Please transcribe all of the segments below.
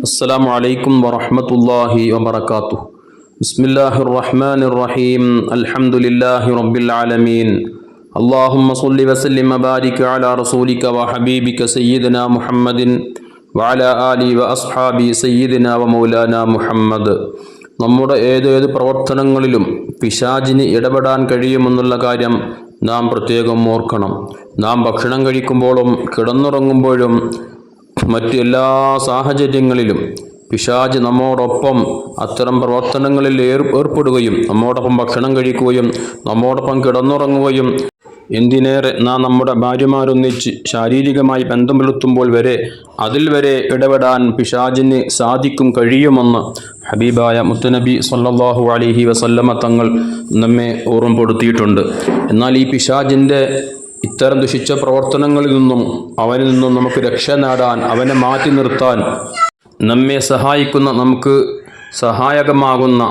السلام عليكم ورحمة الله وبركاته بسم الله الرحمن الرحيم الحمد لله رب العالمين اللهم صل وسلم وبارك على رسولك وحبيبك سيدنا محمد وعلى آله وأصحابه سيدنا ومولانا محمد നമ്മുടെ ഏതേത് പ്രവർത്തനങ്ങളിലും പിശാചിന് ഇടപെടാൻ കഴിയുമെന്നുള്ള കാര്യം നാം പ്രത്യേകം ഓർക്കണം നാം ഭക്ഷണം കഴിക്കുമ്പോഴും കിടന്നുറങ്ങുമ്പോഴും മറ്റു എല്ലാ സാഹചര്യങ്ങളിലും പിശാജ് നമ്മോടൊപ്പം അത്തരം പ്രവർത്തനങ്ങളിൽ ഏർ ഏർപ്പെടുകയും നമ്മോടൊപ്പം ഭക്ഷണം കഴിക്കുകയും നമ്മോടൊപ്പം കിടന്നുറങ്ങുകയും എന്തിനേറെ നാം നമ്മുടെ ഭാര്യമാരൊന്നിച്ച് ശാരീരികമായി ബന്ധം പുലർത്തുമ്പോൾ വരെ അതിൽ വരെ ഇടപെടാൻ പിശാജിന് സാധിക്കും കഴിയുമെന്ന് ഹബീബായ മുത്തനബി സല്ലാഹു അലിഹി വസല്ലമ തങ്ങൾ നമ്മെ ഓർമ്മപ്പെടുത്തിയിട്ടുണ്ട്. എന്നാൽ ഈ പിശാജിന്റെ ഇത്തരം ദുഷിച്ച പ്രവർത്തനങ്ങളിൽ നിന്നും അവനിൽ നിന്നും നമുക്ക് രക്ഷ നേടാൻ അവനെ മാറ്റി നിർത്താൻ നമ്മെ സഹായിക്കുന്ന നമുക്ക് സഹായകമാകുന്ന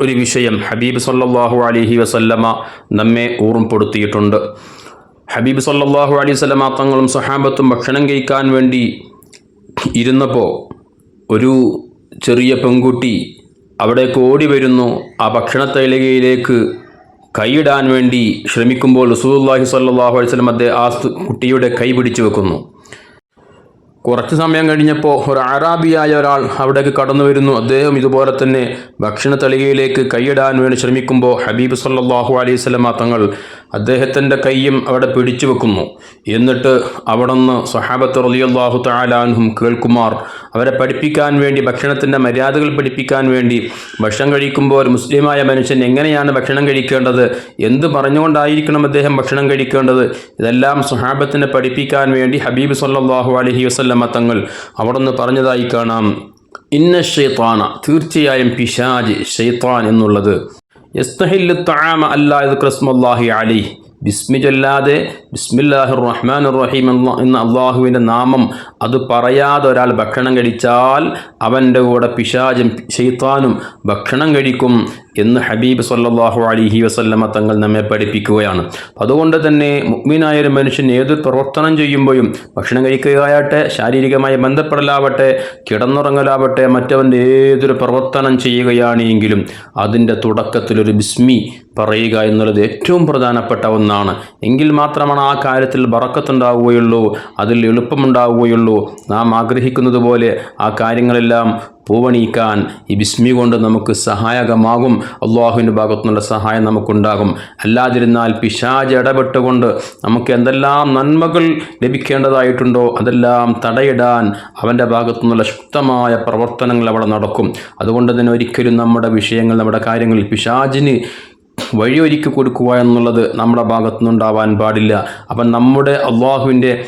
ഒരു വിഷയം ഹബീബ് സല്ലാഹു അലൈഹി വസല്ലമ നമ്മെ ഓർമ്മപ്പെടുത്തിയിട്ടുണ്ട്. ഹബീബ് സല്ലാഹു അലൈഹി വസല്ലമ തങ്ങളും സഹാബത്തും ഭക്ഷണം കഴിക്കാൻ വേണ്ടി ഇരുന്നപ്പോൾ ഒരു ചെറിയ പെൺകുട്ടി അവിടേക്ക് ഓടി വരുന്നു. ആ ഭക്ഷണത്തൈലികയിലേക്ക് കൈയിടാൻ വേണ്ടി ശ്രമിക്കുമ്പോൾ റസൂലുള്ളാഹി സ്വല്ലല്ലാഹു അലൈഹി വസല്ലം അദ്ദേഹം ആ കുട്ടിയുടെ കൈ പിടിച്ചു വെക്കുന്നു. കുറച്ച് സമയം കഴിഞ്ഞപ്പോൾ ഒരു അറാബിയായ ഒരാൾ അവിടേക്ക് കടന്നു വരുന്നു. അദ്ദേഹം ഇതുപോലെ തന്നെ ഭക്ഷണ തളികയിലേക്ക് കൈയിടാൻ വേണ്ടി ശ്രമിക്കുമ്പോൾ ഹബീബ് സല്ലാഹു അലൈഹി സ്വലമ തങ്ങൾ അദ്ദേഹത്തിന്റെ കൈയും അവിടെ പിടിച്ചു വെക്കുന്നു. എന്നിട്ട് അവിടെ നിന്ന് സഹാബത്ത് റലിയല്ലാഹു താലാൻഹും കേൾക്കുമാർ അവരെ പഠിപ്പിക്കാൻ വേണ്ടി ഭക്ഷണത്തിന്റെ മര്യാദകൾ പഠിപ്പിക്കാൻ വേണ്ടി ഭക്ഷണം കഴിക്കുമ്പോൾ ഒരു മുസ്ലിമായ മനുഷ്യൻ എങ്ങനെയാണ് ഭക്ഷണം കഴിക്കേണ്ടത്? എന്ത് പറഞ്ഞുകൊണ്ടായിരിക്കണം അദ്ദേഹം ഭക്ഷണം കഴിക്കേണ്ടത്? ഇതെല്ലാം സുഹാബത്തിനെ പഠിപ്പിക്കാൻ വേണ്ടി ഹബീബ് സല്ലാഹു അലഹി അലൈഹി വസല്ലമ തങ്ങൾ അവിടെ നിന്ന് പറഞ്ഞതായി കാണാം. ഇന്ന ഷെയ്ത്താന തീർച്ചയായും പിശാജ് ഷെയ്ത്താൻ എന്നുള്ളത്. യസ്തഹില്ലു തആമ അല്ലാ അലൈഹി. ബിസ്മി റഹ്മാൻ റഹീം എന്ന എന്ന അള്ളാഹുവിന്റെ നാമം അത് പറയാതെ ഒരാൾ ഭക്ഷണം കഴിച്ചാൽ അവന്റെ കൂടെ പിശാചും ഷെയ്ത്താനും ഭക്ഷണം കഴിക്കും. എന്ന് ഹബീബ് സല്ലാഹു അലിഹി വസല്ലമ തങ്ങൾ നമ്മെ പഠിപ്പിക്കുകയാണ്. അതുകൊണ്ട് തന്നെ മുഗ്മിനായ ഒരു മനുഷ്യൻ ഏതൊരു പ്രവർത്തനം ചെയ്യുമ്പോഴും ഭക്ഷണം കഴിക്കുകയാകട്ടെ ശാരീരികമായി ബന്ധപ്പെടലാവട്ടെ കിടന്നുറങ്ങലാവട്ടെ മറ്റവന്റെ ഏതൊരു പ്രവർത്തനം ചെയ്യുകയാണെങ്കിലും അതിന്റെ തുടക്കത്തിലൊരു ബിസ്മി പറയുക എന്നുള്ളത് ഏറ്റവും പ്രധാനപ്പെട്ട ഒന്നാണ്. എങ്കിൽ മാത്രമാണ് ആ കാര്യത്തിൽ ബറക്കത്തുണ്ടാവുകയുള്ളൂ അതിൽ എളുപ്പമുണ്ടാവുകയുള്ളൂ. നാം ആഗ്രഹിക്കുന്നത് പോലെ ആ കാര്യങ്ങളെല്ലാം പൂവണിയിക്കാൻ ഈ ബിസ്മി കൊണ്ട് നമുക്ക് സഹായകമാകും. അള്ളാഹുവിന്റെ ഭാഗത്തുനിന്നുള്ള സഹായം നമുക്കുണ്ടാകും. അല്ലാതിരുന്നാൽ പിശാജ് ഇടപെട്ടുകൊണ്ട് നമുക്ക് എന്തെല്ലാം നന്മകൾ ലഭിക്കേണ്ടതായിട്ടുണ്ടോ അതെല്ലാം തടയിടാൻ അവന്റെ ഭാഗത്തുനിന്നുള്ള ശക്തമായ പ്രവർത്തനങ്ങൾ അവിടെ നടക്കും. അതുകൊണ്ട് തന്നെ ഒരിക്കലും നമ്മുടെ വിഷയങ്ങൾ നമ്മുടെ കാര്യങ്ങൾ പിശാജിന് വഴിയൊരുക്കി കൊടുക്കുക എന്നുള്ളത് നമ്മുടെ ഭാഗത്തുനിന്നുണ്ടാവാൻ പാടില്ല. അപ്പം നമ്മുടെ അള്ളാഹുവിന്റെ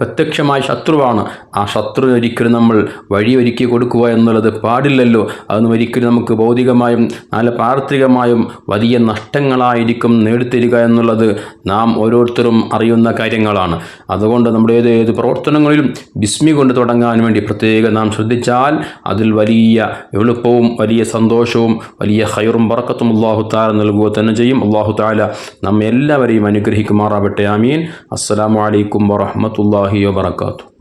പ്രത്യക്ഷമായ ശത്രുവാണ്. ആ ശത്രുവിന് ഒരിക്കലും നമ്മൾ വഴിയൊരുക്കി കൊടുക്കുക എന്നുള്ളത് പാടില്ലല്ലോ. അതൊന്നും ഒരിക്കലും നമുക്ക് ഭൗതികമായും നല്ല പാർത്ഥികമായും വലിയ നഷ്ടങ്ങളായിരിക്കും നേടിത്തരിക എന്നുള്ളത് നാം ഓരോരുത്തരും അറിയുന്ന കാര്യങ്ങളാണ്. അതുകൊണ്ട് നമ്മുടെ ഏത് ഏത് പ്രവർത്തനങ്ങളിലും ബിസ്മി കൊണ്ട് തുടങ്ങാൻ വേണ്ടി പ്രത്യേകം നാം ശ്രദ്ധിച്ചാൽ അതിൽ വലിയ എളുപ്പവും വലിയ സന്തോഷവും വലിയ ഹൈറും പറക്കത്തും അള്ളാഹു താല നൽകുക തന്നെ ചെയ്യും. അള്ളാഹു താല നമ്മെല്ലാവരെയും അനുഗ്രഹിക്കുമാറാവട്ടെ. ആമീൻ. വലൈക്കും അലൈക്കും الله وبركاته